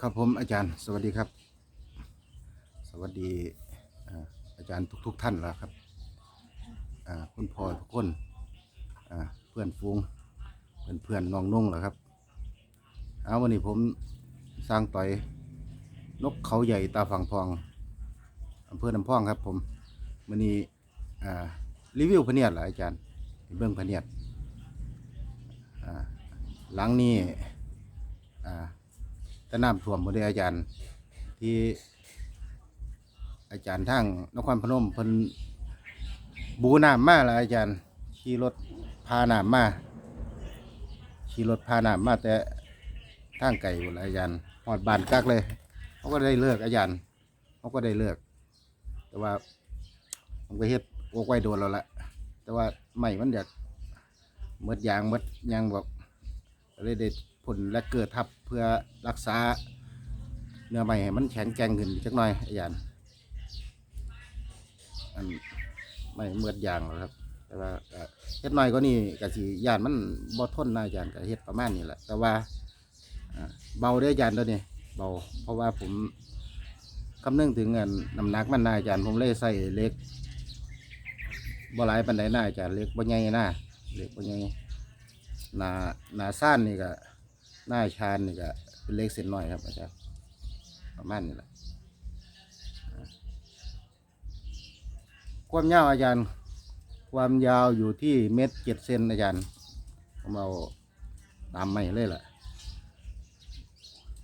ครับผมอาจารย์ สวัสดีครับ สวัสดีอาจารย์ทุกๆท่านแล้วครับคุณพ่อทุกคนเพื่อนฟูงเพื่อนเพื่อนน้องนุ่งแล้วครับเอาวันนี้ผมสร้างต่อยนกเขาใหญ่ตาฝั่งทองอำเภอน้ำพองครับผมวันนี้รีวิวพเนียดเหรออาจารย์เบื้องพเนียดอ่าหลังนี้อ่า แต่น้ำท่วมหมดเลยอาจารย์ ที่ อาจารย์ทั้งนครพนมเพิ่นบูน้ำมาแล้วอาจารย์ ขี่รถพาน้ำมาขี่รถพาน้ำมาแต่ทางไก่หมดเลยอาจารย์หอดบานกักเลยเขาก็ได้เลิกอาจารย์เขาก็ได้เลิก แต่ว่าผมก็เฮ็ดโอกไว้โดนแล้วละแต่ว่าไม่มันอยากเมดยางเมดยางแบบเลยได้ ผลและเกิดทับเพื่อรักษาเนื้อไม้ให้มันแข็งแกร่งขึ้นจักหน่อยอาจารย์อันไม่เมือดยางหรอกครับ แต่ว่าเฮ็ดหน่อยก็นี่กะสิยานมันบ่ทนนะอาจารย์ก็เฮ็ดประมาณนี้แหละ แต่ว่าเบาเด้อาจารย์ตัวนี้เบา เพราะว่าผมคำนึงถึงเงินน้ำหนักมันนะอาจารย์ผมเลยใส่เล็กบ่หลายปานใดนะอาจารย์เล็กบ่ใหญ่นะเล็กบ่ใหญ่หนาหนาสั้นนี่ก็ หน้าชานนี่ก็เป็นเล็กเส้นน้อยครับอาจารย์ประมาณนี้แหละความยาวอาจารย์ ความยาวอยู่ที่เมตรเจ็ดเซนอาจารย์ผมเอาตามไม่เลยล่ะ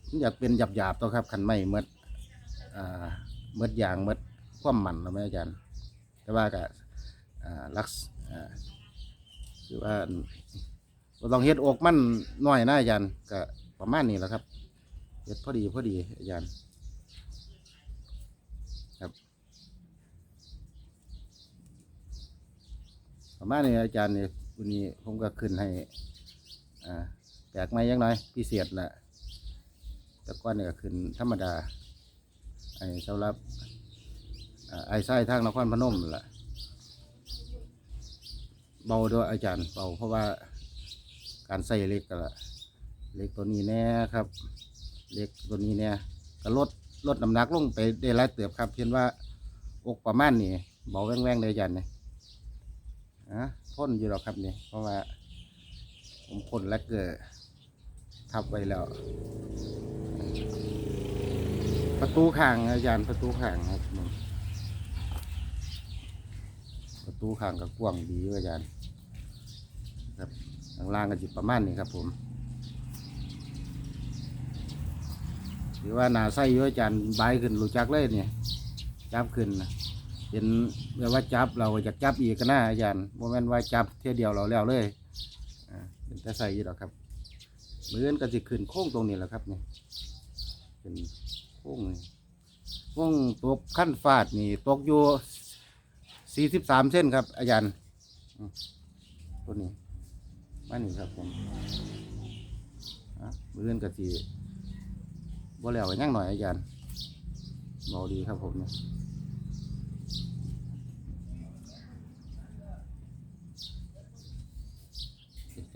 มันอยากเป็นหยาบหยาบตัวครับขันไม่เมดเมดยางเมดความมันเราไหมอาจารย์ แต่ว่าก็อ่าลักษอ่าคือว่า บ่ต้องเฮ็ดอกมันน้อยนะอาจารย์ก็ประมาณนี้แหละครับเฮ็ดพอดีพอดีอาจารย์ครับประมาณนี้อาจารย์เนี่ยวันนี้ผมก็ขึ้นให้อ่าแปลกไม้ยังน้อยพิเศษแหละแต่ก้อนเนี่ยก็ขึ้นธรรมดาไอ้สำหรับไอ้ไส้ทางนครพนมนั่นแหละเบาด้วยอาจารย์เบาเพราะว่า การใส่เล็กก็ละเล็กตัวนี้แน่ครับเล็กตัวนี้เนี่ยก็ลดลดน้ำหนักลงไปได้หลายเติบครับเพียงว่าอกประมาณนี้เบาแว่งๆเลยอาจารย์เนี่ยอะพ่นอยู่หรอกครับเนี่ยเพราะว่า ผมพ่นแลกเกอร์ทับไว้แล้ว ประตูข้างอาจารย์ประตูข้างครับประตูข้างก็กว้างดีอยู่าจารย์ ข้างล่างก็จิประมาณนี้ครับผมหรือว่าหนาไส้เยอะอาจารย์บขึ้นรู้จักเลยเนี่ยจับขึ้นนะเห็นแบบว่าจับเราอยากจับอีกก็น่าอาจารย์โมเมนว่าจับเที่ยเดียวเราแล้วเลยอ่าเป็นแต่ใส่ยู่หรอกครับเมือนก็จะขึ้นโค้งตรงนี้แหละครับเนี่ยเป็นโค้งนี่โค้งตกขั้นฟาดนี่ตกอยู่สี่สิบสามเส้นครับ อาจารย์ตัวนี้ มานี่ครับผมอะมือเล่นกะสีบ่แล้วกันยังหน่อยอาจารย์เบาดีครับผมเนี่ย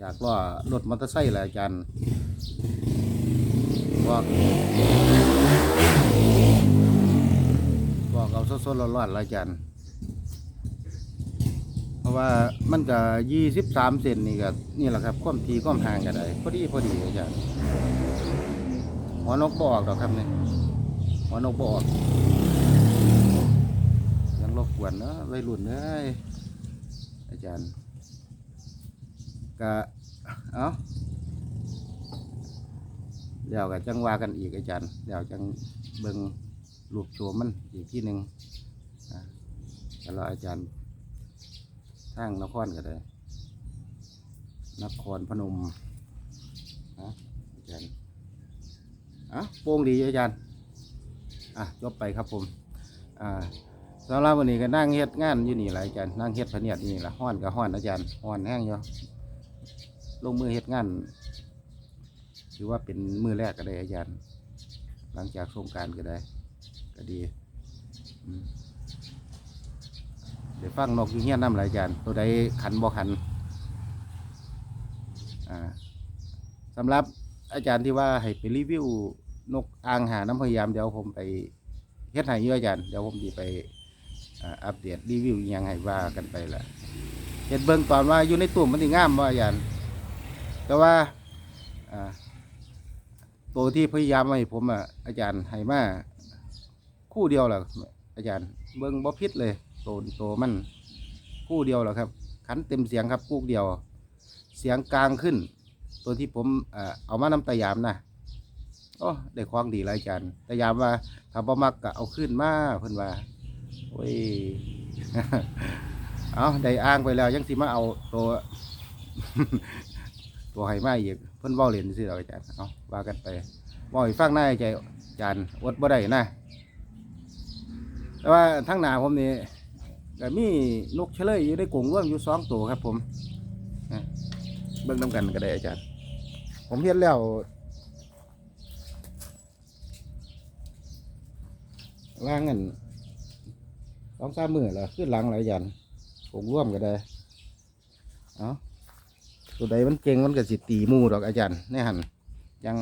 จากล้อรถมอเตอร์ไซค์แหละอาจารย์บอกบอกเอาสดๆร้อนๆล้วอาจารย์ ว่ามันก็ยี่สิบสามเซนนี่ก็นี่แหละครับความทีความห่างกันได้พอดีพอดีอาจารย์หัวนกบออกดอกครับเนี่ยหัวนกบออกยังรบกวนเนอะวัยรุ่นเอ้ยอาจารย์ก็เอาเดี๋ยวก็จังว่ากันอีกอาจารย์เดี๋ยวจังเบิ่งรูปโฉมมันอีกที่หนึ่งอะแล้วรออาจารย์ ทางนครก็ได้ นครพนมนะอาจารย์อะโป้งดีอาจารย์อะจบไปครับผมอ่าสำหรับวันนี้ก็นั่งเฮ็ดงานอยู่นี่แหละอาจารย์นั่งเฮ็ดพะเนียดนี่แหละห้อนกับห้อนอาจารย์ห้อนแห้งอยู่ลงมือเฮ็ดงานถือว่าเป็นมือแรกก็ได้อาจารย์ หลังจากโครงการก็ได้ ก็ดีอืม เดี๋ยวฟังนกอยู่เงี้ยน้ำหลาจานตัวใดขันบ่ขันอ่าสำหรับอาจารย์ที่ว่าให้ไปรีวิวนกอ่างหาน้ำพยายามเดี๋ยวผมไปเฮ็ดให้ยู่อาจารย์เดี๋ยวผมสิไปอัปเดตรีวิวอิหยังให้ว่ากันไปละเฮ็ดเบิ่งตอนว่าอยู่ในตุ่มมันสิงามบ่าอาจารย์แต่ว่าตัวที่พยายามให้ผมอะอาจารย์ให้มาคู่เดียวแหละอาจารย์เบิ่งบ่ผิดเลย ตัวตัวมันคู่เดียวแหละครับขันเต็มเสียงครับคู่เดียว เสียงกลางขึ้น ตัวที่ผมเอามาน้ำตะยามนะโอ้ได้ควางดีหลายอาจารย์ตะยามว่าถ้าบ่มักก็เอาขึ้นมาเพิ่นว่าโอ้ยเอาได้อ้างไปแล้วยังสิมาเอาตัวตัวให้มาอีกเพิ่นเว้าเล่นซื่อๆดอกอาจารย์เอาว่ากันไปบ่ให้ฟังหน้าใจอาจารย์อดบ่ได้นะแต่ว่าทั้งหน้าผมนี่ ก็มีนกเฉลยอยู่ในกรงร่วมอยู่สองตัวครับ ผมเบิ่งนํกันก็ได้อาจารย์ ผมเฮ็ดแล้วล้างเงินสองสามมือแล้วขึ้นหลังหลายยันผมร่วมก็ได้เอาตัวใดมันเก่งมันก็สิตีมูดอกอาจารย์แน่หันยัง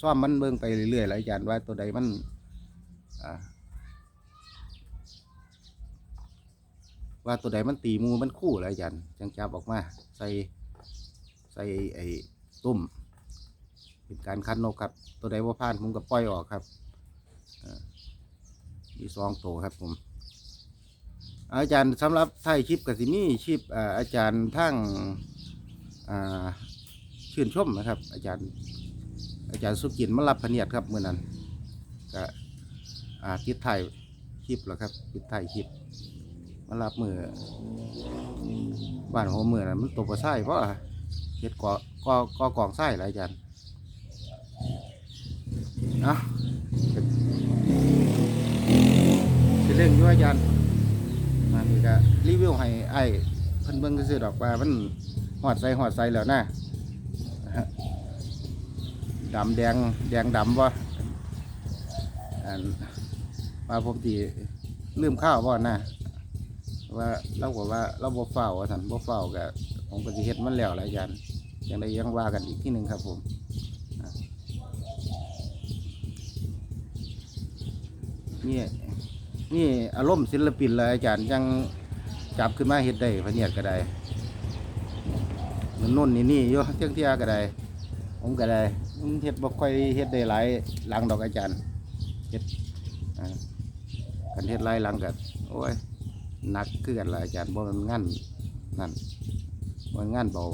ซ่อมมันเบิ่งไปเรื่อยๆหลายอาจารย์ว่าตัวใดมันอ่า ว่าตัวใดมันตีมูมันคู่หลายอาจารย์จังจับออกมา ใส่ใส่ไอ้ตุ้มเป็นการคัดนกครับ ตัวใดว่าพลาดผมก็ปล่อยออกครับมีสองตัวครับผม อาจารย์สำหรับไทยชิปกับสิมีชิปอาจารย์ทั้งชื่นชมนะครับ อาจารย์ อาจารย์สุกินมารับพเนียดครับเมื่อนั้นก็อ่าติดไทยชิปแล้วครับติดไทยชิป มารับมือบ้านหัวมือนั้นมันตกกระไส้เพราะเฮ็ดกอกอกอกองไส้หลายจารย์เนาะเรื่องยู่อาจารย์มานี่ก็รีวิวให้ไอ้เพิ่นเบิ่งซื่อดอกว่ามันหอดใส่หอดใส่แล้วนะนะดำแดงแดงดำบ่อันมาผมตีลืมข้าวบ่นะ ว่าเราบอกว่าเราบ่เฝ้าว่านบ่เฝ้าก็ผมก็สิเฮ็ดมันแล้วหลายอาจารย์ยังได้ยังว่ากันอีกที่หนึ่งครับผมนี่นี่อารมณ์ศิลปินเลยอาจารย์ยังจับขึ้นมาเฮ็ดได้พเนียดก็ได้มันนุ่นนี่นี่อยู่เที่ยงเที่ยก็ได้ผมก็ได้เฮ็ดบ่ค่อยเฮ็ดได้หลายหลังดอกอาจารย์เฮ็ดกันเฮ็ดหลายหลังก็โอ้ย นักคือนละอาจารย์บ่มันงานนั่นบ่แมันงานเบา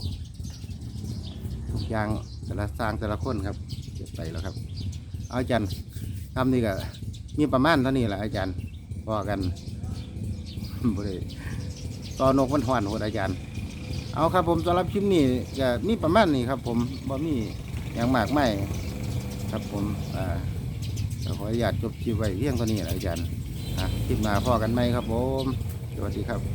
ทุกอย่างแต่ละสร้างแต่ละคนครับเก็บไปแล้วครับเอาอาจารย์ทำนี่ก็มีประมาณเท่านี้แหละอาจารย์พอกันบริตอนกมันหวานโหดอาจารย์ เอาครับผมสำหรับคลิปนี้ก็มีประมาณนี้ครับ ผมบ่มีอย่างมากไม่ครับผมอ่าขออนุญาตจบคลิปไว้เพียงเท่านี้แหละอาจารย์คลิปหน้าพอกันไหมครับผม สวัสดีครับ